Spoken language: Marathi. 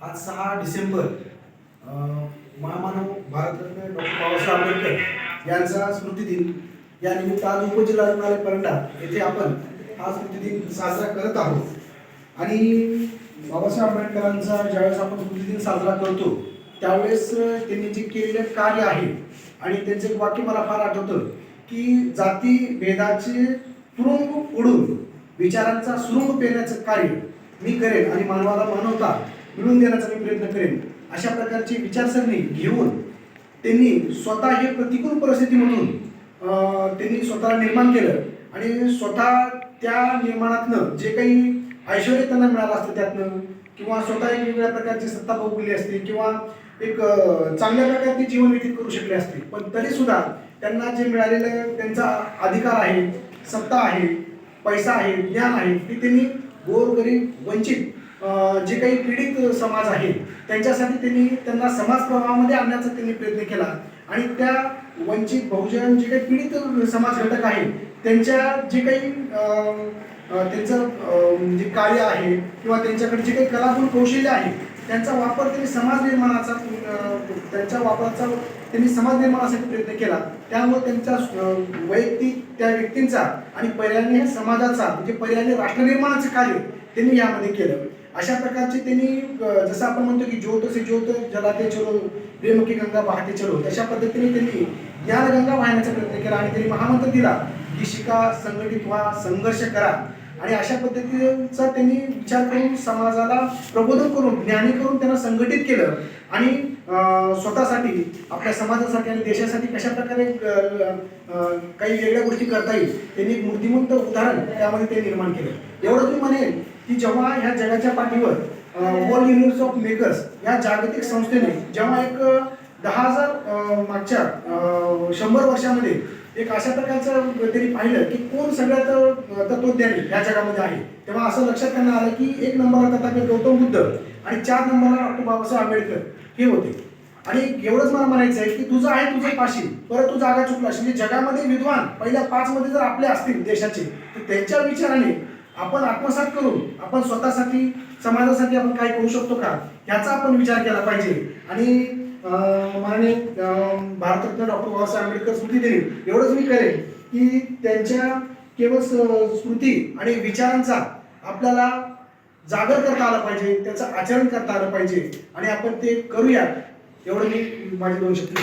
आज सहा डिसेंबर महामानव भारतरत्न डॉक्टर बाबासाहेब आंबेडकर यांचा स्मृतिदिन. या निमित्त आज उपजिल्हा रुग्णालय परंडा येथे आपण हा स्मृतिदिन साजरा करत आहोत. आणि बाबासाहेब आंबेडकरांचा ज्यावेळेस आपण स्मृतिदिन साजरा करतो त्यावेळेस त्यांनी जे केलेले कार्य आहे आणि त्यांचं एक वाक्य मला फार आठवतं की जाती भेदाचे तुरुंग उडून विचारांचा सुरुंग पेण्याचं कार्य मी करेन आणि मानवाला मानवता मिळून देण्याचा मी प्रयत्न करेन. अशा प्रकारची विचारसरणी घेऊन त्यांनी स्वतः हे प्रतिकूल परिस्थितीमधून म्हणून त्यांनी स्वतःला निर्माण केलं. आणि स्वतः त्या निर्माणातनं जे काही ऐश्वर त्यांना मिळालं असतं त्यातनं किंवा स्वतः एक वेगवेगळ्या प्रकारची सत्ता भोगली असते किंवा एक चांगल्या प्रकारचे जीवन व्यतीत करू शकले असते. पण तरी सुद्धा त्यांना जे मिळालेलं त्यांचा अधिकार आहे सत्ता आहे पैसा आहे ज्ञान आहे ते त्यांनी गोरगरीब वंचित जे काही पीडित समाज आहे त्यांच्यासाठी त्यांनी त्यांना समाज प्रवाहामध्ये आणण्याचा त्यांनी प्रयत्न केला. आणि त्या वंचित बहुजन जे काही पीडित समाज घटक आहे त्यांच्या जे काही त्यांचं जे कार्य आहे किंवा त्यांच्याकडे जे काही कलागुण कौशल्य आहे त्यांचा वापर त्यांनी समाज निर्माणाचा त्यांच्या वापराचा त्यांनी समाज निर्माणासाठी प्रयत्न केला. त्यामुळे त्यांचा वैयक्तिक त्या व्यक्तींचा आणि पर्यायाने समाजाचा म्हणजे पर्यायाने राष्ट्रनिर्माणाचं कार्य त्यांनी यामध्ये केलं. अशा प्रकारचे त्यांनी जसं आपण म्हणतो की ज्योत से ज्योत जलाते चलो प्रेम की गंगा वाहते चलो तशा पद्धतीने त्यांनी ज्ञानगंगा वाहण्याचा प्रयत्न केला आणि त्यांनी महामंत्र दिला की शिका संघटित व्हा संघर्ष करा. आणि अशा पद्धतीचा त्यांनी विचार करून समाजाला प्रबोधन करून ज्ञानी करून त्यांना संघटित केलं. आणि स्वतःसाठी आपल्या समाजासाठी आणि देशासाठी कशा प्रकारे काही वेगळ्या गोष्टी करता येईल त्यांनी एक मूर्तिमंत उदाहरण त्यामध्ये ते निर्माण केलं. एवढं मी म्हणेन की जेव्हा ह्या जगाच्या पाठीवर वर्ल्ड युनिव्हर्स ऑफ मेकर्स या जागतिक संस्थेने जेव्हा एक दहा हजार मागच्या शंभर वर्षामध्ये एक अशा प्रकारचं त्यांनी पाहिलं की कोण सगळ्यात तत्वज्ञानी या जगामध्ये आहे तेव्हा असं लक्षात त्यांना आलं की एक नंबरला तथागत गौतम बुद्ध आणि चार नंबरला डॉक्टर बाबासाहेब आंबेडकर हे होते. आणि एवढंच मला म्हणायचं आहे की तुझं आहे तुझे पाशी परत तू जागा चुकलास. म्हणजे जगामध्ये विद्वान पहिल्या पाच मध्ये जर आपले असतील देशाचे तर त्यांच्या विचाराने आपण आत्मसात करून आपण स्वतःसाठी समाजासाठी आपण काय करू शकतो का? याचा आपण विचार केला पाहिजे. आणि माननीय भारतरत्न डॉक्टर बाबासाहेब आंबेडकर स्मृती दिली. एवढंच मी करेन की त्यांच्या केवळ स्मृती आणि विचारांचा आपल्याला जागर करता आला पाहिजे त्याचं आचरण करता आलं पाहिजे. आणि आपण ते करूया एवढं मी माझी दोन शक्ती